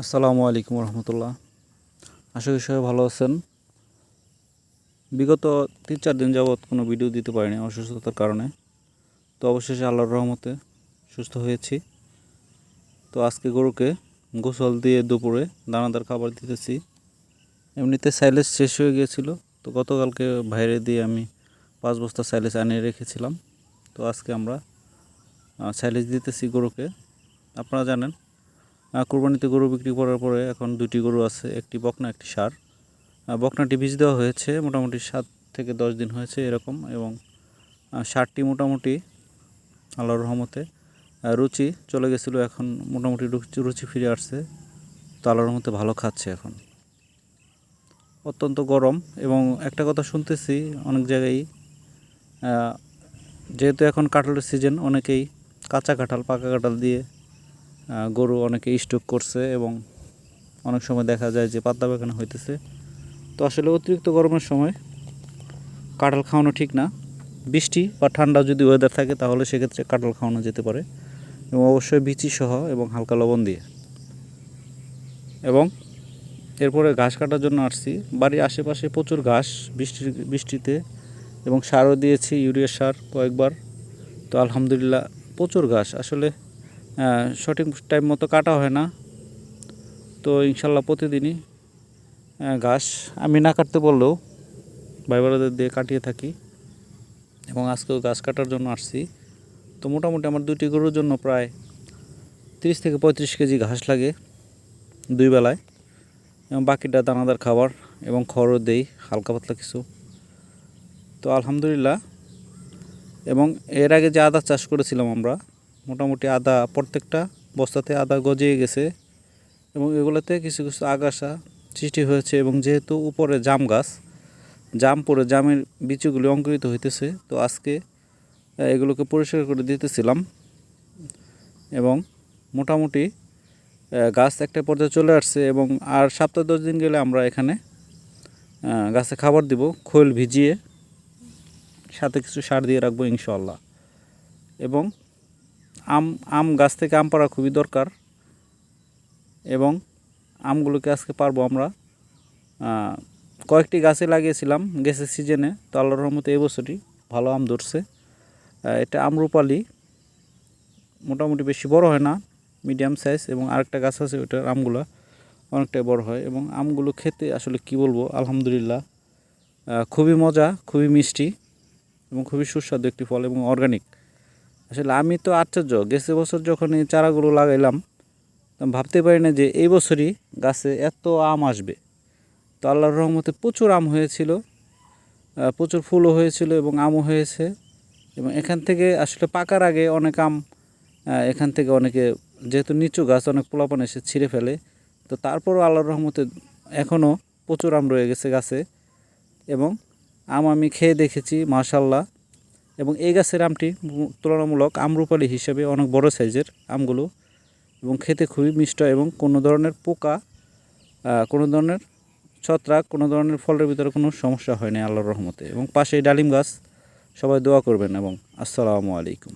আসসালামু আলাইকুম রহমতুল্লাহ। আশা করি সবাই ভালো আছেন। বিগত তিন চার দিন যাবৎ কোনো ভিডিও দিতে পারিনি অসুস্থতার কারণে। তো অবশেষে আল্লাহর রহমতে সুস্থ হয়েছি। তো আজকে গরুকে গোসল দিয়ে দুপুরে দানাদার খাবার দিতেছি। এমনিতে সাইলেজ শেষ হয়ে গিয়েছিল। তো গতকালকে বাইরে দিয়ে আমি পাঁচ বস্তা সাইলেজ আনিয়ে রেখেছিলাম। তো আজকে আমরা সাইলেজ দিতেছি গরুকে। আপনারা জানেন কোরবানিতে গরু বিক্রি করার পরে এখন দুটি গরু আছে, একটি বকনা, একটি সার বকনাটি বীজ দেওয়া হয়েছে, মোটামুটি সাত থেকে দশ দিন হয়েছে এরকম এবং সারটি মোটামুটি আল্লাহর রহমতে রুচি চলে গেছিল, এখন মোটামুটি রুচি ফিরে আসছে। তো আল্লাহর রহমতে ভালো খাচ্ছে এখন। অত্যন্ত গরম এবং একটা কথা শুনতেছি অনেক জায়গায় যেহেতু এখন কাঁঠালের সিজন অনেকেই কাঁচা কাঁঠাল, পাকা কাঁঠাল দিয়ে গরু অনেকে স্টক করছে এবং অনেক সময় দেখা যায় যে পাতলা পায়খানা হইতেছে। তো আসলে অতিরিক্ত গরমের সময় কাঁঠাল খাওয়ানো ঠিক না। বৃষ্টি বা ঠান্ডা যদি ওয়েদার থাকে তাহলে সেক্ষেত্রে কাঁঠাল খাওয়ানো যেতে পারে এবং অবশ্যই বিচি সহ এবং হালকা লবণ দিয়ে। এবং এরপরে ঘাস কাটার জন্য আসছি। বাড়ির আশেপাশে প্রচুর ঘাস বৃষ্টির বৃষ্টিতে এবং সারও দিয়েছি, ইউরিয়া সার কয়েকবার। তো আলহামদুলিল্লাহ প্রচুর ঘাস। আসলে সঠিক টাইম মতো কাটা হয় না। তো ইনশাল্লাহ প্রতিদিনই ঘাস আমি না কাটতে বললেও ভাই বোনেদের দিয়ে কাটিয়ে থাকি। এবং আজকেও গাছ কাটার জন্য আসছি। তো মোটামুটি আমার দুটি গরুর জন্য প্রায় তিরিশ থেকে পঁয়ত্রিশ কেজি ঘাস লাগে দুই বেলায়। এবং বাকিটা দানাদার খাবার এবং খড়ও দেই, হালকা পাতলা কিছু। তো আলহামদুলিল্লাহ। এবং এর আগে যে আদা চাষ করেছিলাম আমরা মোটামুটি আদা, প্রত্যেকটা বস্তাতে আদা গজিয়ে গেছে এবং এগুলোতে কিছু কিছু আগাছা সৃষ্টি হয়েছে এবং যেহেতু উপরে জাম গাছ, জাম পরে জামের বিচুগুলি অঙ্কুরিত হইতেছে, তো আজকে এগুলোকে পরিষ্কার করে দিতেছিলাম এবং মোটামুটি গাছ একটা পর্যায়ে চলে আসছে এবং আর সপ্তাহ দশ দিন গেলে আমরা এখানে গাছে খাবার দিব, খোল ভিজিয়ে সাথে কিছু সার দিয়ে রাখব ইনশাল্লাহ এবং আম আম গাছ থেকে আম পাড়া খুবই দরকার এবং আমগুলোকে আজকে পারব আমরা কয়েকটি গাছে লাগিয়েছিলাম গেছে সিজনে, তো আল্লাহর রহমতে এই বছরই ভালো আম ধরছে। এটা আমরুপালি, মোটামুটি বেশি বড় হয় না মিডিয়াম সাইজ এবং আরেকটা গাছ আছে ওটার আমগুলো অনেকটাই বড় হয় এবং আমগুলো খেতে আসলে কি বলব, আলহামদুলিল্লাহ খুবই মজা, খুবই মিষ্টি এবং খুবই সুস্বাদু একটি ফল এবং অর্গানিক আসলে আমি তো আশ্চর্য। গেছে বছর যখন এই চারাগুলো লাগাইলাম ভাবতে পারি না যে এই বছরই গাছে এত আম আসবে। তো আল্লাহর রহমতে প্রচুর আম হয়েছিল প্রচুর ফুলও হয়েছিল এবং আমও হয়েছে। এবং এখান থেকে আসলে পাকার আগে অনেক আম এখান থেকে অনেকে, যেহেতু নিচু গাছ, অনেক পোলাপান এসে ছিঁড়ে ফেলে। তো তারপরও আল্লাহর রহমতে এখনও প্রচুর আম রয়ে গেছে গাছে। এবং আম আমি খেয়ে দেখেছি মাশাল্লাহ এবং এই গাছের আমটি তুলনামূলক আমরুপালি হিসেবে অনেক বড় সাইজের আমগুলো এবং খেতে খুবই মিষ্ট এবং কোনো ধরনের পোকা কোনো ধরনের ছত্রাক, কোনো ধরনের ফলের ভিতরে কোনো সমস্যা হয়নি, আল্লাহর রহমতে। এবং পাশে ডালিম গাছ, সবাই দোয়া করবেন এবং আসসালামু আলাইকুম।